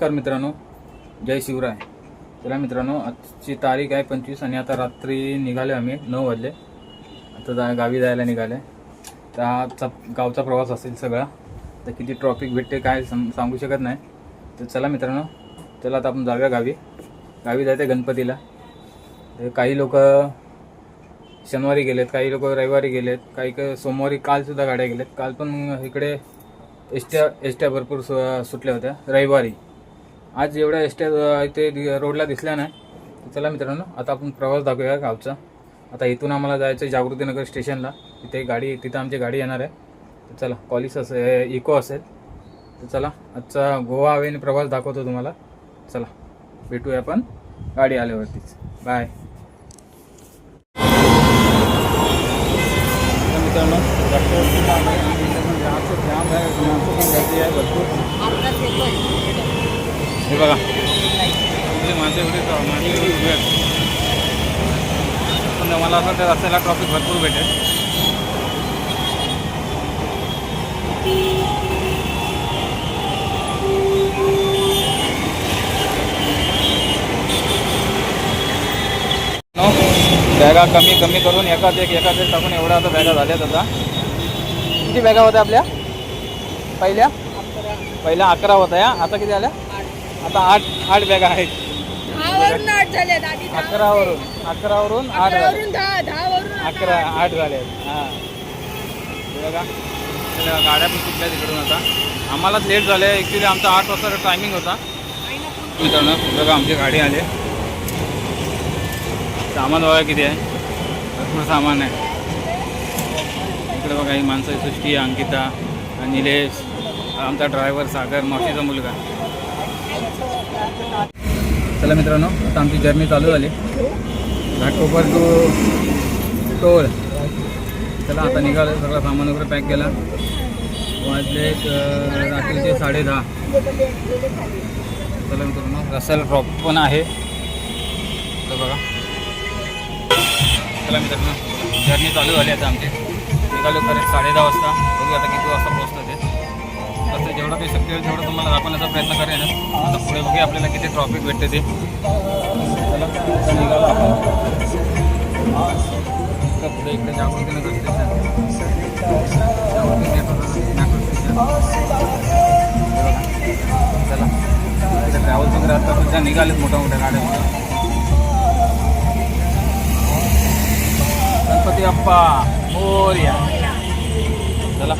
नमस्कार मित्रांनो जय शिवराय. चला मित्रांनो आजची तारीख आहे पंचवीस आणि आता रात्री निघाले आम्ही नऊ वाजले. आता जा गावी जायला निघाले तर आजचा गावचा प्रवास असेल सगळा तर किती ट्रॉफिक भेटते काय सम सांगू शकत नाही. तर चला मित्रांनो चला आता आपण जाऊया गावी. गावी जायचं गणपतीला. तर काही लोक शनिवारी गेलेत काही लोक रविवारी गेलेत काही काही सोमवारी कालसुद्धा गाड्या गेलेत. काल पण इकडे एसट्या एसट्या भरपूर सु सुटल्या होत्या रविवारी. आज एवढ्या एसट्या इथे रोडला दिसल्या नाही. चला मित्रांनो आता आपण प्रवास दाखवूया गावचा. आता इथून आम्हाला जायचं आहे जागृतीनगर स्टेशनला तिथे गाडी तिथं आमची गाडी येणार आहे. तर चला कॉलिस असेल इको असेल. तर चला आजचा गोवा हवेने प्रवास दाखवतो तुम्हाला. चला भेटूया आपण गाडी आल्यावरतीच. बाय मित्रांनो जाम आहे. गर्दी आहे भरपूर. हे बघा. एवढे उभे आहेत. पण मला असं वाटतं रस्त्याला ट्रॉफिक भरपूर भेटेल. नो बॅगा कमी कमी करून एकाच एक एकाच एक टाकून एवढ्या आता बॅगा झाल्यात आता किती बॅगा होत्या आपल्या? पहिल्या? पहिल्या अकरा होत्या या. आता किती आल्या? आता आठ आठ बॅगा आहेत. दहावरून आठ झाले आधी दहा अकरावरून अकरावरून आठ झाले. अकरावरून दहा दहावरून आठ. अकरा आठ झाले आहेत. हां. हे बघा. चला, गाड्या पण सुटल्या तिकडून आता. आम्हालाच लेट झाले. ॲक्च्युली आमचा आठ वाजता टायमिंग होता. मित्रांनो बघा आमची गाडी आली सामान बघा किती आहे. भरपूर सामान आहे. इकडे बघा ही माणसं आहे, सृष्टी अंकिता निलेश. आमचा ड्रायव्हर सागर मावशीचा मुलगा. चला मित्रांनो आता आमची जर्नी चालू झाली. घाटकोपर टू टोळ चला आता निघालं सगळं सामान वगैरे पॅक केला. वाजले एक, रात्रीचे साडे दहा. चला मित्रांनो रसल रॉक पण आहे. तर बघा. चला मित्रांनो जर्नी चालू झाली आता आमची. निघालो करेक्ट साडे दहा वाजता. बघू आता किती वाजता पोहोचतो जेवढं काही शक्य होईल तेवढं तुम्हाला दाखवण्याचा प्रयत्न करेन. आता पुढे बघूया आपल्याला किती ट्रॉफिक भेटते ते. चला पुढे इकडे जागृतीने चला. इकडे ट्रॅव्हल्स वगैरे आता सुद्धा निघालेत मोठ्या मोठ्या गाड्या गणपती अप्पा मोर्या. चला.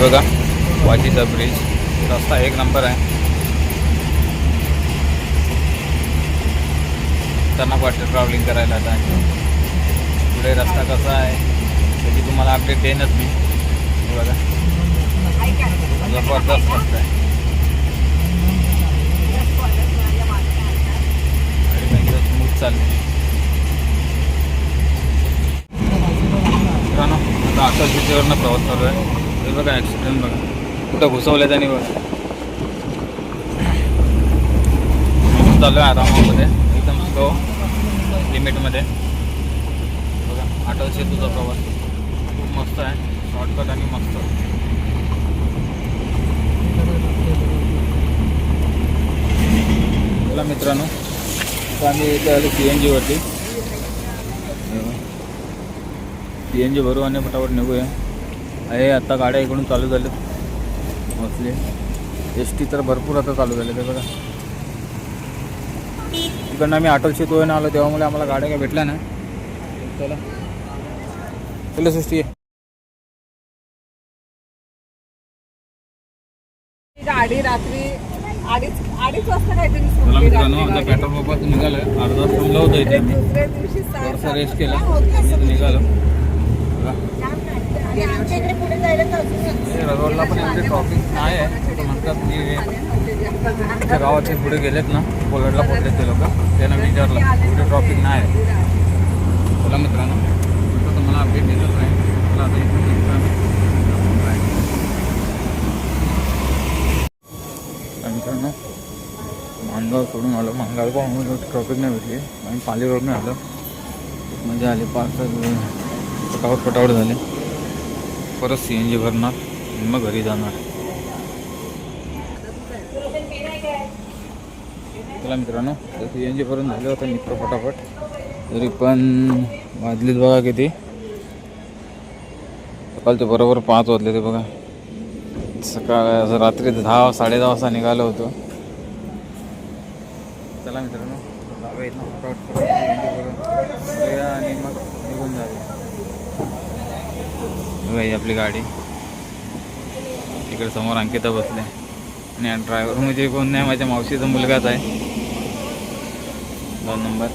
बघा वाशीचा ब्रिज रस्ता एक नंबर आहे. खतरनाक वाटतं ट्रॅव्हलिंग करायला आता. पुढे रस्ता कसा आहे त्याची तुम्हाला अपडेट देईनच मी. बघा. जबरदस्त रस्ता आहे. गाडी स्मूथ चालते मित्रांनो आता आकाश सिटीवरनं प्रवास चालू आहे. बघा ॲक्सिडेंट बघा. कुठं घुसवलं त्यांनी बघा. चालू आहे आरामामध्ये एकदम स्लो लिमिटमध्ये बघा अटल सेतूचा प्रवास. खूप मस्त आहे. शॉर्टकट आणि मस्त. चला मित्रांनो आम्ही इथे आलो सी एन जीवरती सी एन जी भरू आणि फटाफट निघूया. आहे आता गाड्या इकडून चालू झाल्यात. मोस्टली एस टी तर भरपूर आता चालू झाले ते बघा. तिकडनं आम्ही अटल सेतूवर आलो तेव्हा मला आम्हाला गाड्या काय भेटल्या नाही. चला. चला सृष्टी गाडी रात्री अडीच अडीच वाजता काहीतरी. पेट्रोल पंपात निघालं अर्धा तास थांबलो होतो इथे. आम्ही थोडंसं रेस्ट केला. निघालो. बघा पण एवढे ट्रॉफिक नाही आहे. म्हणतात की त्या गावाचे पुढे गेलेत ना कोलडला पोहोचले ते लोक. त्यांना विचारलं कुठे ट्रॉफिक नाही आहे. बोला मित्रांनो. तर तुम्हाला अपडेट दिलं नाही. मला आता इथून मित्रांनो मानगाव सोडून आलो. मानगाव पाहून ट्रॉफिक नाही भेटली आणि पाली रोडने आलो म्हणजे आली. पाच पटावट पटावट झाले. परत सी एन जी भरणार मग घरी जाणार. चला मित्रांनो सी एन जी भरून झालं होतं मित्र फटाफट. तरी पण वाजलीत बघा किती. सकाळचे बरोबर पाच वाजले ते बघा. सकाळ रात्री दहा साडे दहा वाजता निघालो होतो. चला मित्रांनो आणि मग निघून जावे बघा ही आपली गाडी. इकडे समोर अंकिता बसले. आणि ड्रायव्हर म्हणजे कोण नाही माझ्या मावशीचा मुलगाच आहे. दोन नंबर.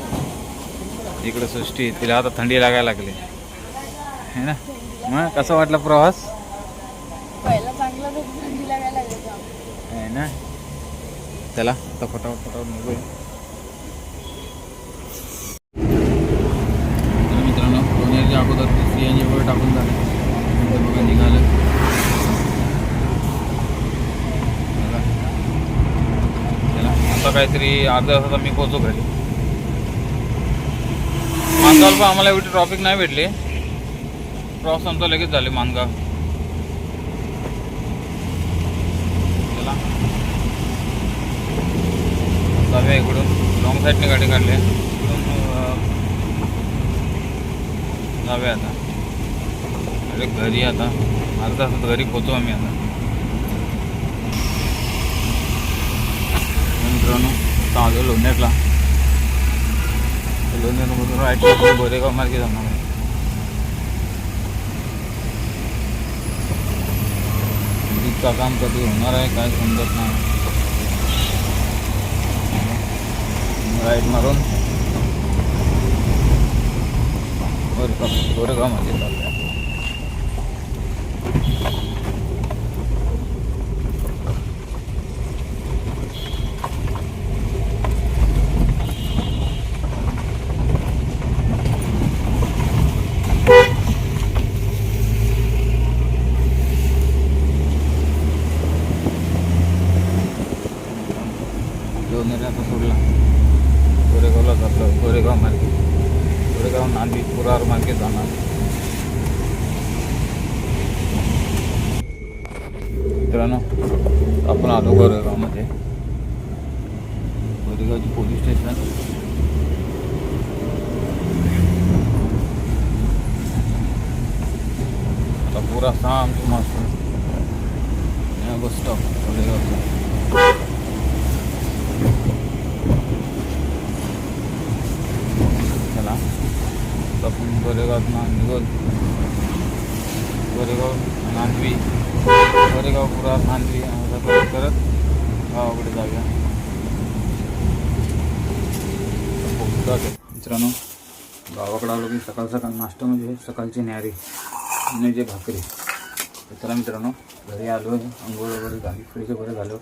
इकडे सृष्टी तिला आता थंडी लागायला लागली. है ना? मग कसा वाटला प्रवास? पहिला चांगला तर थंडी लागायला लागली. आहे ना? चला आता फटाफट फटाफट निघूया तर मित्रांनो पुण्याच्या अगोदर टाकून झालं. नंतर बघा निघालं. चला. आता काहीतरी अर्ध्या तासात मी पोहोचू घरी. मानगाव पण आम्हाला एवढी ट्रॉफिक नाही भेटली. प्रवास आमचा लगेच झाले मानगाव चला. जाऊया इकडून. लॉंग साईडने गाडी काढली. आहे. जाऊया आता. अरे घरी आता. अर्धा तासात घरी पोचू आम्ही आता. मित्रांनो आता आलो लोणेरला लोणेरमधून राईट बोरेगाव मार्गे जाणार आहे. ब्रिजचा काम कधी होणार आहे काय समजत नाही. राईट मारून. गोरेगाव गोरेगावमध्ये चाललं आहे मित्रांनो आपण आलो गोरेगावमध्ये. गोरेगावची पोलीस स्टेशन. आता पुरा शांत मस्त. बस स्टॉप गोरेगावचा. चला. आपण गोरेगावात ना निघोल गोरेगाव नांदवी गोरेगाव पुरा नांदवी करत करत गावाकडे जाऊया. मित्रांनो गावाकडे आलो की सकाळ सकाळ नाश्ता म्हणजे सकाळची न्यारी आणि जे भाकरी. तर चला मित्रांनो घरी आलो आंघोळ वगैरे झाली फ्रेश वगैरे झालो.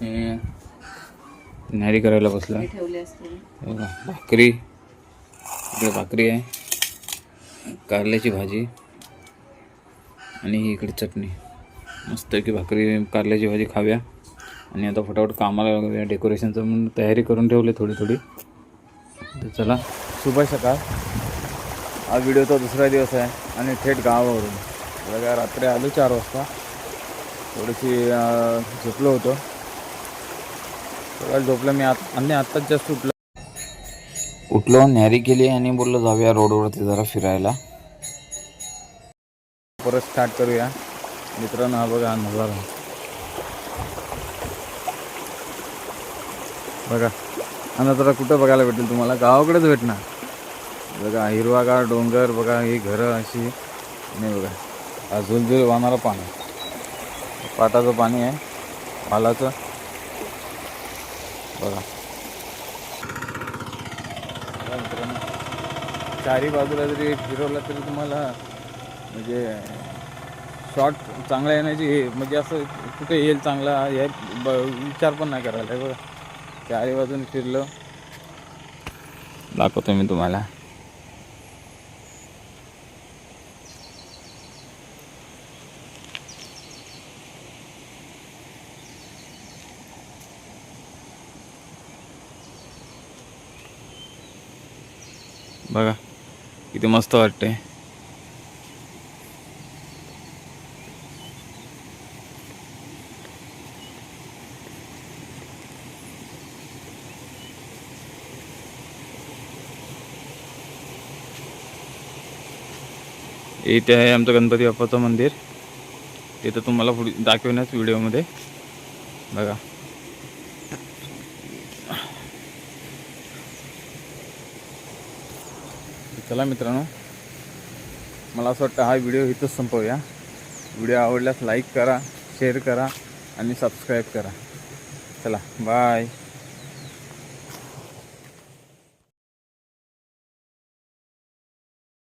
हे न्यारी करायला बसलो. ठेवले असते बघा, भाकरी. इकडे भाकरी आहे. कारल्याची भाजी आणि ही इकडे चटणी. मस्त की भाकरी कारल्याची भाजी खाव्या आणि आता फटाफट कामाला लागूया डेकोरेशनचं म्हणून तयारी करून ठेवली थोडी थोडी. तर चला शुभ सकाळ. हा व्हिडिओचा दुसरा दिवस आहे. आणि थेट गावावरून. बघा रात्री आलो चार वाजता. थोडीशी झोपलो होतो. सकाळी झोपलं मी आत आणि आत्ताच जास्त उठलं. उठलो न्यारी केली आणि बोललो जाऊया रोडवरती जरा फिरायला. परत स्टार्ट करूया. मित्रांनो हा बघा नजारा बघा हा नजारा कुठं बघायला भेटेल तुम्हाला? गावाकडेच भेटणार. बघा हिरवागार डोंगर बघा ही घरं अशी. नाही बघा हा झुलझुल वाहणारं पाणी. पाटाचं पाणी आहे पालाचं. बघा बघा मित्रांनो चारी बाजूला जरी फिरवला तरी तुम्हाला म्हणजे शॉट चांगला येण्याची हे- म्हणजे असं कुठे येईल चांगला हे ब विचार पण नाही करायला. बघा चारी बाजून फिरलं. दाखवतो मी तुम्हाला. बघा. किती मस्त वाटते इथे आहे आमचं गणपती बाप्पाचं मंदिर. तिथं तुम्हाला पुढे दाखवण्यास व्हिडिओमध्ये. बघा. चला मित्रांनो मला असं वाटतं हा व्हिडिओ इथंच संपवूया. व्हिडिओ आवडल्यास लाईक करा शेअर करा आणि सबस्क्राईब करा. चला बाय